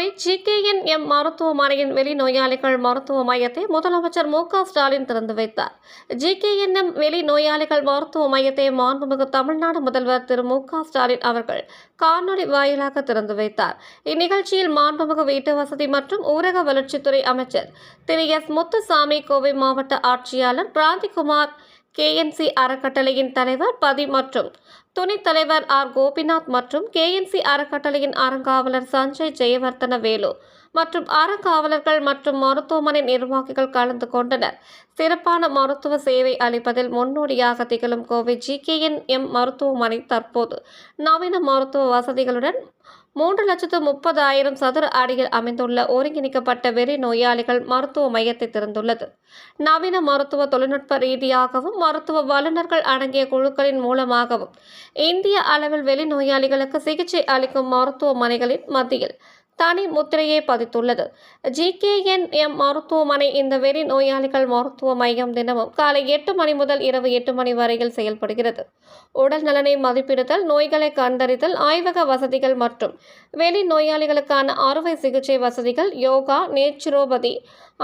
Kovai GKNM மருத்துவமனையின் வெளிநோயாளிகள் மருத்துவ மையத்தை முதலமைச்சர் மு க ஸ்டாலின் திறந்து வைத்தார். ஜிகேஎன் எம் வெளிநோயாளிகள் மருத்துவ மையத்தை மாண்புமிகு தமிழ்நாடு முதல்வர் திரு மு க ஸ்டாலின் அவர்கள் காணொலி வாயிலாக திறந்து வைத்தார். இந்நிகழ்ச்சியில் மாண்புமிகு வீட்டு வசதி மற்றும் ஊரக வளர்ச்சித்துறை அமைச்சர் திரு எஸ் முத்துசாமி கோவை மாவட்ட ஆட்சியாளர் பிராந்திகுமார் கேஎன்சி அறக்கட்டளையின் தலைவர் பதி மற்றும் துணைத் தலைவர் ஆர். கோபிநாத் மற்றும் கேஎன்சி அறக்கட்டளையின் அறங்காவலர் சஞ்சய் ஜெயவர்தன வேலு. மற்றும் அறங்காவலர்கள் மற்றும் மருத்துவமனை நிர்வாகிகள் கலந்து கொண்டனர். சிறப்பான மருத்துவ சேவை அளிப்பதில் முன்னோடியாக திகழும் கோவை ஜிகேஎன்எம் மருத்துவமனை தற்போது. நவீன மருத்துவ வசதிகளுடன் மூன்று லட்சத்து முப்பதாயிரம் சதுர அடியில் அமைந்துள்ள ஒருங்கிணைக்கப்பட்ட வெறி நோயாளிகள் மருத்துவ மையத்தை திறந்துள்ளது. நவீன மருத்துவ தொழில்நுட்ப ரீதியாகவும் மருத்துவ வல்லுநர்கள் அடங்கிய குழுக்களின் மூலமாகவும் இந்திய அளவில் வெளிநோயாளிகளுக்கு சிகிச்சை அளிக்கும் மருத்துவமனைகளின் மத்தியில் தனி முத்திரையை பதித்துள்ளது. ஜிகேஎன்எம் மருத்துவமனை இந்த வெறி நோயாளிகள் மருத்துவ மையம் தினமும் காலை எட்டு மணி முதல் இரவு எட்டு மணி வரையில் செயல்படுகிறது. உடல் நலனை மதிப்பிடுதல் நோய்களை கண்டறிதல் ஆய்வக வசதிகள் மற்றும் வெளி நோயாளிகளுக்கான அறுவை சிகிச்சை வசதிகள் யோகா நேச்சுரோபதி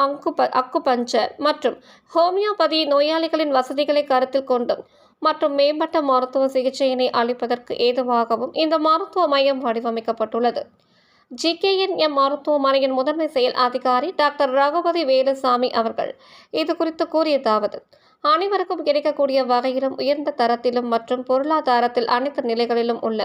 அங்குப அக்குபஞ்சர் மற்றும் ஹோமியோபதி நோயாளிகளின் வசதிகளை கருத்தில் கொண்டும் மற்றும் மேம்பட்ட மருத்துவ சிகிச்சையினை அளிப்பதற்கு ஏதுவாகவும் இந்த மருத்துவ மையம் வடிவமைக்கப்பட்டுள்ளது. ஜிகேஎன்எம் மருத்துவமனையின் முதன்மை செயல் அதிகாரி டாக்டர் ரகுபதி வேலுசாமி அவர்கள். இது குறித்து கூறியதாவது அனைவருக்கும் கிடைக்கக்கூடிய வகையிலும் உயர்ந்த தரத்திலும் மற்றும் பொருளாதாரத்தில் அனைத்து நிலைகளிலும் உள்ள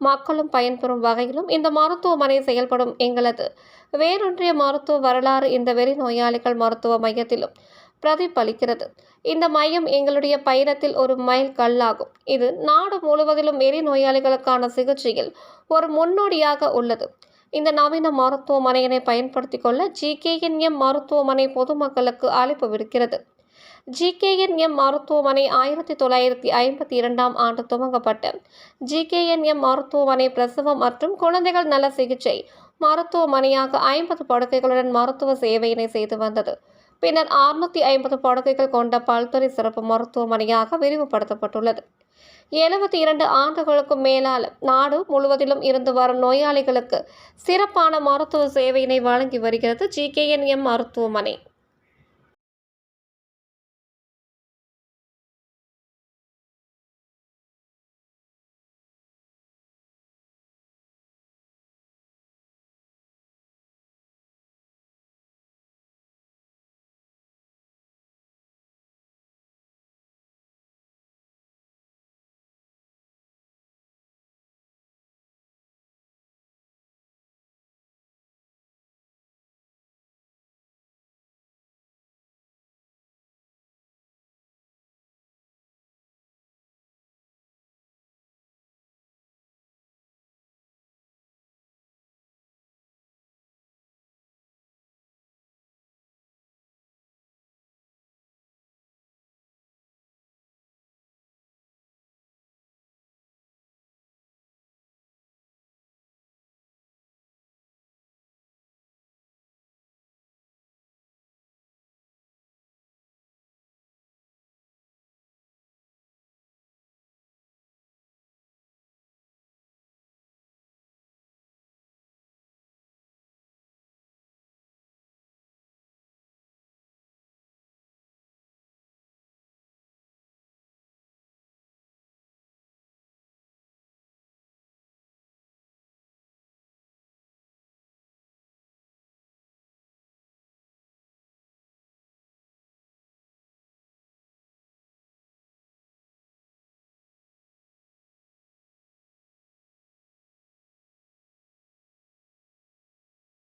மக்களும் பயன்பெறும் வகையிலும் இந்த மருத்துவமனை செயல்படும் எங்களது. வேறொன்றிய மருத்துவ வரலாறு இந்த வெறி நோயாளிகள் மருத்துவ மையத்திலும் பிரதிபலிக்கிறது. இந்த மையம் எங்களுடைய பயணத்தில் ஒரு மைல் கல்லாகும். இது நாடு முழுவதிலும் வெறி நோயாளிகளுக்கான சிகிச்சையில் ஒரு முன்னோடியாக உள்ளது. இந்த நவீன மருத்துவமனையினை பயன்படுத்தி கொள்ள ஜிகேஎன்எம் மருத்துவமனை பொதுமக்களுக்கு அழைப்பு விடுக்கிறது. ஜிகேஎன்எம் மருத்துவமனை ஆயிரத்தி தொள்ளாயிரத்தி ஐம்பத்தி இரண்டாம் ஆண்டு துவங்கப்பட்ட ஜிகேஎன்எம் மருத்துவமனை பிரசவம் மற்றும் குழந்தைகள் நல சிகிச்சை மருத்துவமனையாக ஐம்பது படுக்கைகளுடன் மருத்துவ சேவையினை செய்து வந்தது. பின்னர் அறுநூத்தி ஐம்பது படுக்கைகள் கொண்ட பல்துறை சிறப்பு மருத்துவமனையாக விரிவுபடுத்தப்பட்டுள்ளது. எழுபத்தி இரண்டு ஆண்டுகளுக்கும் மேலால் நாடு முழுவதிலும் இருந்து வரும் நோயாளிகளுக்கு சிறப்பான மருத்துவ சேவையினை வழங்கி வருகிறது ஜிகேஎன்எம் மருத்துவமனை.